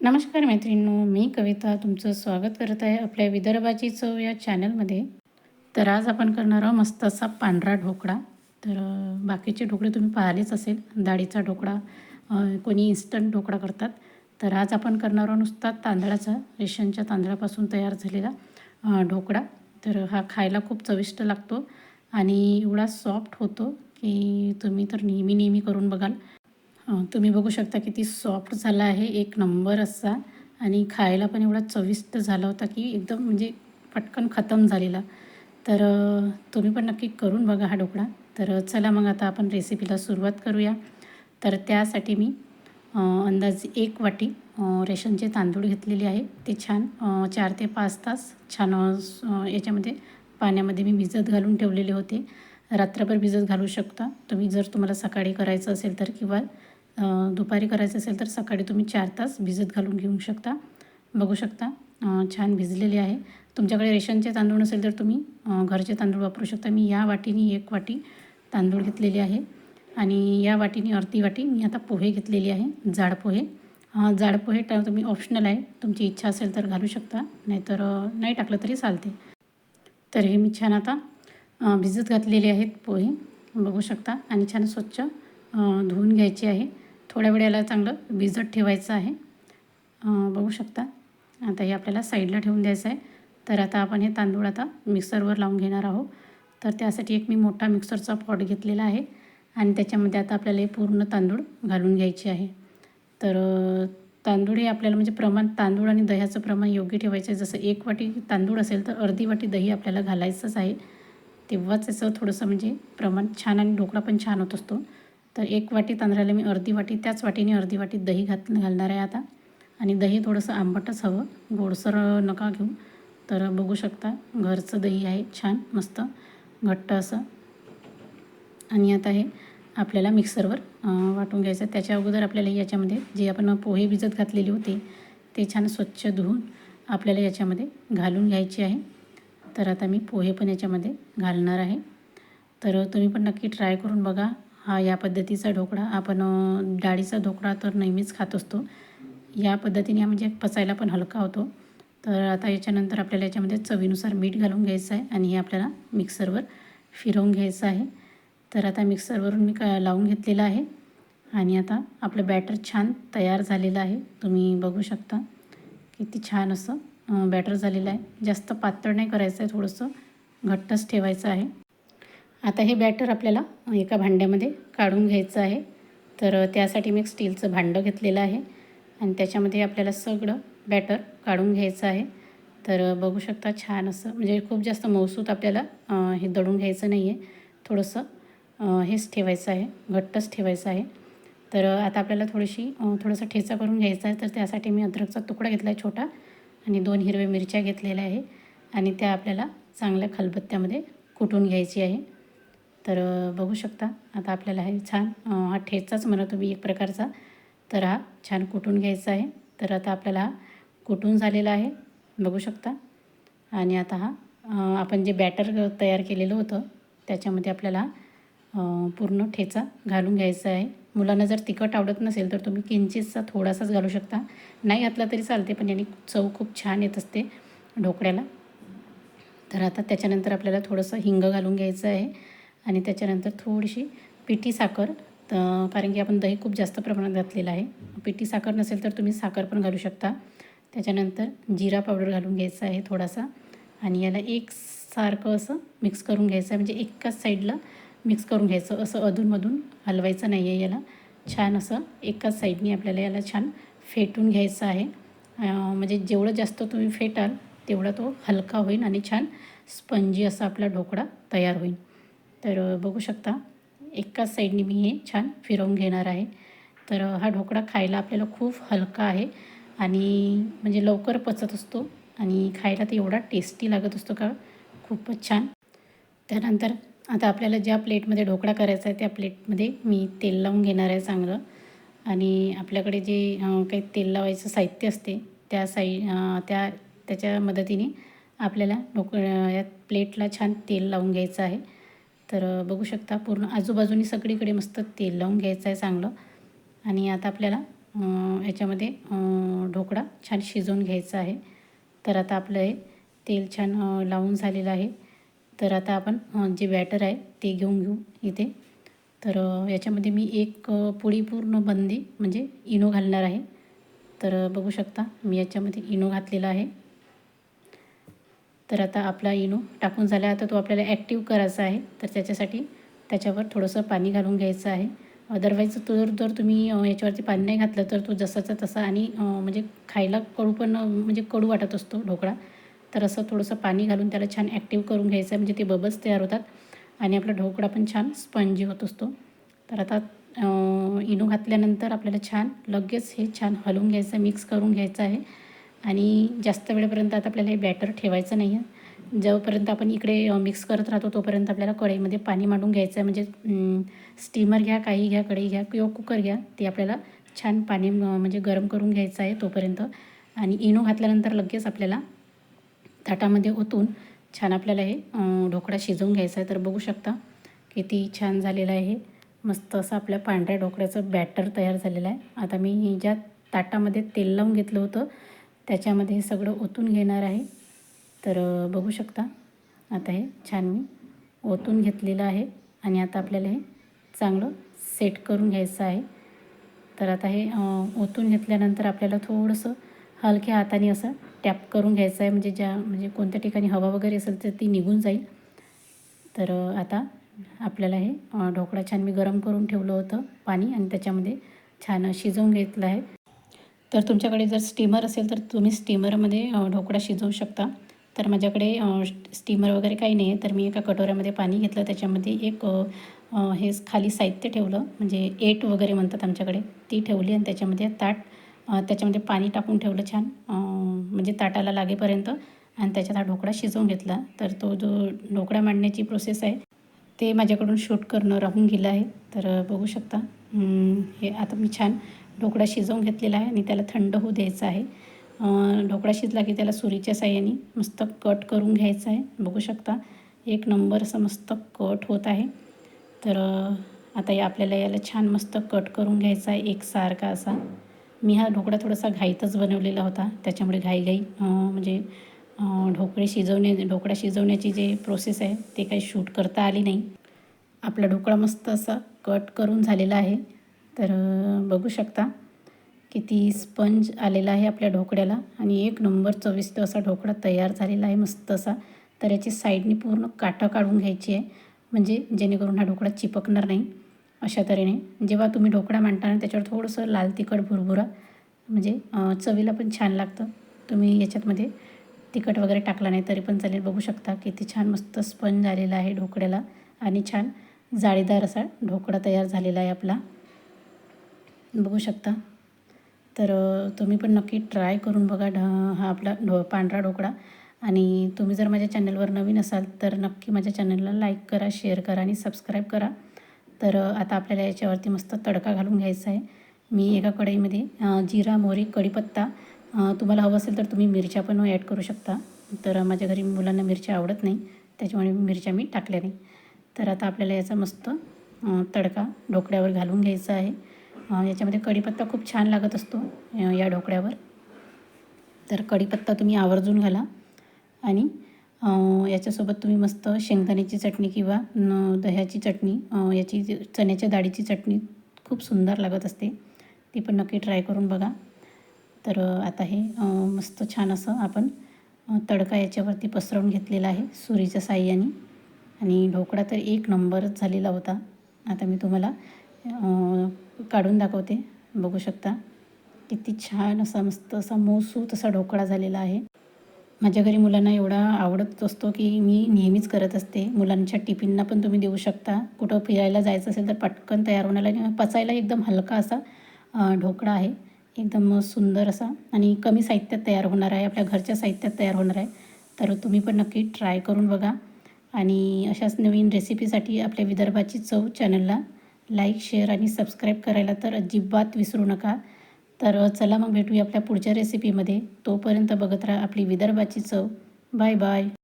नमस्कार मैत्रिणींनो मी कविता तुमचं स्वागत करत आहे आपल्या विदर्भाची चव या चॅनलमध्ये. तर आज आपण करणार आहोत मस्त असा पांढरा ढोकळा. तर बाकीचे ढोकळे तुम्ही पाहिलेच असेल डाळीचा ढोकळा कोणी इन्स्टंट ढोकळा करतात. तर आज आपण करणार आहोत नुसता तांदळाचा रेशनच्या तांदळापासून तयार झालेला ढोकळा. तर हा खायला खूप चविष्ट लागतो आणि एवढा सॉफ्ट होतो की तुम्ही तर नेहमी नेहमी करून बघाल. तुम्ही बघू शकता किती सॉफ्ट झाला आहे. एक नंबर असा. आणि खायला पण एवढा चविष्ट झाला होता की एकदम म्हणजे पटकन खतम झालेला. तर तुम्ही पण नक्की करून बघा हा ढोकळा. तर चला मग आता आपण रेसिपीला सुरुवात करूया. तर त्यासाठी मी अंदाज अंदाजे एक वाटी रेशनचे तांदूळ घेतलेले आहे. ते छान चार ते पाच तास छान याच्यामध्ये पाण्यामध्ये मी भिजत घालून ठेवलेले होते. रात्रभर भिजत घालू शकता. तुम्ही जर तुम्हाला सकाळी करायचं असेल तर किंवा दुपारी करायचं असेल तर सकाळी तुम्ही चार तास भिजत घालून घेऊ शकता. बघू शकता. छान भिजलेली आहे. तुमच्याकडे रेशनचे तांदूळ नसेल तर तुम्ही घरचे तांदूळ वापरू शकता. मी या वाटीने एक वाटी तांदूळ घेतलेले आहे. आणि या वाटीने अर्धी वाटी मी आता पोहे घेतलेले आहे. जाड पोहे. जाड पोहे टा तुम्ही ऑप्शनल आहे. तुमची इच्छा असेल तर घालू शकता. नाहीतर नाही टाकलं तरी चालते. तर हे मी छान आता भिजत घातलेले आहेत पोहे. बघू शकता. आणि छान स्वच्छ धुवून घ्यायचे आहे. थोड्या वेळेला चांगलं भिजत ठेवायचं आहे. बघू शकता. आता हे आपल्याला साईडला ठेवून द्यायचं आहे. तर आता आपण हे तांदूळ आता मिक्सरवर लावून घेणार आहोत. तर त्यासाठी एक मी मोठा मिक्सरचा पॉट घेतलेला आहे. आणि त्याच्यामध्ये आता आपल्याला हे पूर्ण तांदूळ घालून घ्यायचे आहे. तर तांदूळ हे आपल्याला म्हणजे प्रमाण तांदूळ आणि दह्याचं प्रमाण योग्य ठेवायचं आहे. जसं एक वाटी तांदूळ असेल तर अर्धी वाटी दही आपल्याला घालायचंच आहे. तेव्हाच याचं थोडंसं म्हणजे प्रमाण छान आणि ढोकळा पण छान होत असतो. तर एक वाटी तांदळाला मी अर्धी वाटी त्याच वाटीने अर्धी वाटी दही घात घालणार आहे आता. आणि दही थोडंसं आंबटच हवं. गोडसर नका घेऊ. तर बघू शकता घरचं दही आहे छान मस्त घट्ट असं. आणि आता हे आपल्याला मिक्सरवर वाटून घ्यायचं. आहे. त्याच्या अगोदर आपल्याला याच्यामध्ये जे आपण पोहे भिजत घातलेले होते ते छान स्वच्छ धुवून आपल्याला याच्यामध्ये घालून घ्यायचे आहे. तर आता मी पोहे पण याच्यामध्ये घालणार आहे. तर तुम्ही पण नक्की ट्राय करून बघा. हा या पद्धतीचा ढोकळा. आपण डाळीचा ढोकळा तर नेहमीच खात असतो. या पद्धतीने म्हणजे पचायला पण हलका होतो. तर आता याच्यानंतर आपल्याला याच्यामध्ये चवीनुसार मीठ घालून घ्यायचं आहे आणि हे आपल्याला मिक्सरवर फिरवून घ्यायचं आहे. तर आता मिक्सरवरून मी का लावून घेतलेलं आहे. आणि आता आपलं बॅटर छान तयार झालेलं आहे. तुम्ही बघू शकता किती छान असं बॅटर झालेलं आहे. जास्त पातळ नाही करायचं आहे थोडंसं घट्टच ठेवायचं आहे. आता हे बॅटर आपल्याला एका भांड्यामध्ये काढून घ्यायचं आहे. तर त्यासाठी मी एक स्टीलचं भांडं घेतलेलं आहे. आणि त्याच्यामध्ये आपल्याला सगळं बॅटर काढून घ्यायचं आहे. तर बघू शकता छान असं म्हणजे खूप जास्त मौसूत आपल्याला हे दळून घ्यायचं नाही आहे थोडंसं हेच ठेवायचं आहे घट्टच ठेवायचं आहे. तर आता आपल्याला थोडीशी थोडंसं थोडासा ठेचा करून घ्यायचा आहे. तर त्यासाठी मी अद्रकचा तुकडा घेतला आहे छोटा आणि दोन हिरव्या मिरच्या घेतलेल्या आहे. आणि त्या आपल्याला चांगल्या खलबत्त्यामध्ये कुटून घ्यायची आहे. तर बघू शकता. आता आपल्याला हे छान हा ठेचाच म्हणा तुम्ही एक प्रकारचा. तर हा छान कुटून घ्यायचा आहे. तर आता आपल्याला हा कुटून झालेला आहे. बघू शकता. आणि आता हा आपण जे बॅटर तयार केलेलं होतं त्याच्यामध्ये आपल्याला पूर्ण ठेचा घालून घ्यायचा आहे. मुलांना जर तिखट आवडत नसेल तर तुम्ही किंचितचा थोडासाच घालू शकता. नाही घातला तरी चालते पण याने चव खूप छान येत असते ढोकळ्याला. तर आता त्याच्यानंतर आपल्याला थोडंसं हिंग घालून घ्यायचं आहे. आणि त्याच्यानंतर थोडीशी पिठी साखर तर कारण की आपण दही खूप जास्त प्रमाणात घातलेलं आहे. पिठी साखर नसेल तर तुम्ही साखर पण घालू शकता. त्याच्यानंतर जिरा पावडर घालून घ्यायचा आहे थोडासा आणि याला एक सारखं असं मिक्स करून घ्यायचं आहे. म्हणजे एकाच साईडला मिक्स करून घ्यायचं. असं अधूनमधून हलवायचं नाही आहे याला. छान असं एकाच साईडनी आपल्याला याला छान फेटून घ्यायचं आहे. म्हणजे जेवढं जास्त तुम्ही फेटाल तेवढा तो हलका होईल आणि छान स्पंजी असा आपला ढोकळा तयार होईल. तर बघू शकता. एकाच साईडने मी हे छान फिरवून घेणार आहे. तर हा ढोकळा खायला आपल्याला खूप हलका आहे आणि म्हणजे लवकर पचत असतो आणि खायला तर एवढा टेस्टी लागत असतो का? खूपच छान. त्यानंतर आता आपल्याला ज्या प्लेटमध्ये ढोकळा करायचा आहे त्या प्लेटमध्ये मी तेल लावून घेणार आहे चांगलं. आणि आपल्याकडे जे काही तेल लावायचं साहित्य असते त्या साई त्या त्याच्या मदतीने आपल्याला ढोक या प्लेटला छान तेल लावून घ्यायचं आहे. तर बघू शकता पूर्ण आजूबाजूनी सगळीकडे मस्त तेल लावून घ्यायचं आहे चांगलं. आणि आता आपल्याला याच्यामध्ये ढोकळा छान शिजवून घ्यायचा आहे. तर आता आपलं हे तेल छान लावून झालेलं आहे. तर आता आपण जे बॅटर आहे ते घेऊन घेऊ इथे. तर याच्यामध्ये मी एक पोळी पूर्ण बंदी म्हणजे इनो घालणार आहे. तर बघू शकता मी याच्यामध्ये इनो घातलेला आहे. तर आता आपला इनो टाकून झाला. आता तो आपल्याला ॲक्टिव्ह करायचा आहे. तर त्याच्यासाठी त्याच्यावर थोडंसं पाणी घालून घ्यायचं आहे. अदरवाईज तो जर जर तुम्ही याच्यावरती पाणी नाही घातलं तर तो जसाचा तसा आणि म्हणजे खायला कडू पण म्हणजे कडू वाटत असतो ढोकळा. तर असं थोडंसं पाणी घालून त्याला छान ॲक्टिव्ह करून घ्यायचं आहे. म्हणजे ते बबल्स तयार होतात आणि आपला ढोकळा पण छान स्पंजी होत असतो. तर आता इनो घातल्यानंतर आपल्याला छान लगेच हे छान हलवून घ्यायचं आहे मिक्स करून घ्यायचं आहे. आणि जास्त वेळेपर्यंत आता आपल्याला हे बॅटर ठेवायचं नाही आहे जोपर्यंत आपण इकडे मिक्स करत राहतो तोपर्यंत आपल्याला कढईमध्ये पाणी मांडून घ्यायचं आहे म्हणजे स्टीमर घ्या काही घ्या कढई घ्या किंवा कुकर घ्या ते आपल्याला छान पाणी म्हणजे गरम करून घ्यायचं आहे तोपर्यंत. आणि इनो घातल्यानंतर लगेच आपल्याला ताटामध्ये ओतून छान आपल्याला हे ढोकळा शिजवून घ्यायचा आहे. तर बघू शकता किती छान झालेलं आहे मस्त असं आपल्या पांढऱ्या ढोकळ्याचं बॅटर तयार झालेलं आहे. आता मी ज्या ताटामध्ये तेल लावून घेतलं होतं त्याच्यामध्ये हे सगळं ओतून घेणार आहे. तर बघू शकता. आता हे छान मी ओतून घेतलेलं आहे आणि आता आपल्याला हे चांगलं सेट करून घ्यायचं आहे. तर आता हे ओतून घेतल्यानंतर आपल्याला थोडंसं हलक्या हाताने असं टॅप करून घ्यायचं आहे. म्हणजे ज्या म्हणजे कोणत्या ठिकाणी हवा वगैरे असेल तर ती निघून जाईल. तर आता आपल्याला हे ढोकळा छान मी गरम करून ठेवलं होतं पाणी आणि त्याच्यामध्ये छान शिजवून घेतलं आहे. तर तुमच्याकडे जर स्टीमर असेल तर तुम्ही स्टीमरमध्ये ढोकळा शिजवू शकता. तर माझ्याकडे स्टीमर वगैरे काही नाही आहे. तर मी एका कटोऱ्यामध्ये पाणी घेतलं. त्याच्यामध्ये एक हे खाली साहित्य ठेवलं. म्हणजे एट वगैरे म्हणतात आमच्याकडे. ती ठेवली आणि त्याच्यामध्ये ताट त्याच्यामध्ये पाणी टाकून ठेवलं छान. म्हणजे ताटाला लागेपर्यंत. आणि त्याच्यात हा ढोकळा शिजवून घेतला. तर तो जो ढोकळा मांडण्याची प्रोसेस आहे ते माझ्याकडून शूट करणं राहून गेलं आहे. तर बघू शकता. हे आता मी छान ढोकळा शिजवून घेतलेला आहे आणि त्याला थंड होऊ द्यायचा आहे. ढोकळा शिजला की त्याला सुरीच्या साह्याने मस्त कट करून घ्यायचा आहे. बघू शकता एक नंबर असं मस्त कट होत आहे. तर आता या आपल्याला याला छान मस्त कट करून घ्यायचा आहे एकसारखा असा. मी हा ढोकळा थोडासा घाईतच बनवलेला होता. त्याच्यामुळे घाईघाई म्हणजे ढोकळे शिजवणे ढोकळा शिजवण्याची जे प्रोसेस आहे ते काही शूट करता आली नाही. आपला ढोकळा मस्त असा कट करून झालेला आहे. तर बघू शकता किती स्पंज आलेला आहे आपल्या ढोकळ्याला आणि एक नंबर चविष्ट असा ढोकळा तयार झालेला आहे मस्त असा. तर याची साईडनी पूर्ण काठं काढून घ्यायची आहे म्हणजे जेणेकरून हा ढोकळा चिपकणार नाही. अशा तऱ्हेने जेव्हा तुम्ही ढोकळा मांडताना त्याच्यावर थोडंसं लाल तिखट भुरभुरा म्हणजे चवीला पण छान लागतं. तुम्ही याच्यातमध्ये तिखट वगैरे टाकला नाही तरी पण चालेल. बघू शकता किती छान मस्त स्पंज आलेला आहे ढोकळ्याला आणि छान जाळीदार असा ढोकळा तयार झालेला आहे आपला. बघू शकता. तर तुम्ही पण नक्की ट्राय करून बघा. ढ हा आपला ढो पांढरा ढोकळा. आणि तुम्ही जर माझ्या चॅनलवर नवीन असाल तर नक्की माझ्या चॅनलला लाईक करा शेअर करा आणि सबस्क्राईब करा. तर आता आपल्याला याच्यावरती मस्त तडका घालून घ्यायचा आहे. मी एका कढईमध्ये जिरा मोहरी कढीपत्ता तुम्हाला हवं असेल तर तुम्ही मिरच्या पण ॲड करू शकता. तर माझ्या घरी मुलांना मिरच्या आवडत नाही. त्याच्यामुळे मिरच्या मी टाकल्या नाही. तर आता आपल्याला याचा मस्त तडका ढोकळ्यावर घालून घ्यायचा आहे. याच्यामध्ये कढीपत्ता खूप छान लागत असतो या ढोकळ्यावर. तर कढीपत्ता तुम्ही आवर्जून घाला आणि याच्यासोबत तुम्ही मस्त शेंगदाण्याची चटणी किंवा न दह्याची चटणी याची चण्याच्या डाळीची चटणी खूप सुंदर लागत असते ती पण नक्की ट्राय करून बघा. तर आता हे मस्त छान असं आपण तडका याच्यावरती पसरवून घेतलेला आहे सुरीच्या साह्याने. आणि ढोकळा तर एक नंबरच झालेला होता. आता मी तुम्हाला काढून दाखवते. बघू शकता. किती छान असा मस्त असा मऊसूत असा ढोकळा झालेला आहे. माझ्या घरी मुलांना एवढा आवडत असतो की मी नेहमीच करत असते. मुलांच्या टिफिनना पण तुम्ही देऊ शकता. कुठं फिरायला जायचं असेल तर पटकन तयार होण्याला पचायला एकदम हलका असा ढोकळा आहे. एकदम सुंदर असा आणि कमी साहित्यात तयार होणार आहे. आपल्या घरच्या साहित्यात तयार होणार आहे. तर तुम्ही पण नक्की ट्राय करून बघा. आणि अशाच नवीन रेसिपीसाठी आपल्या विदर्भाची चव चॅनलला लाईक शेअर आणि सबस्क्राईब करायला तर अजिबात विसरू नका. तर चला मग भेटूया आपल्या पुढच्या रेसिपीमध्ये तोपर्यंत बघत राहा आपली विदर्भाची चव. Bye bye.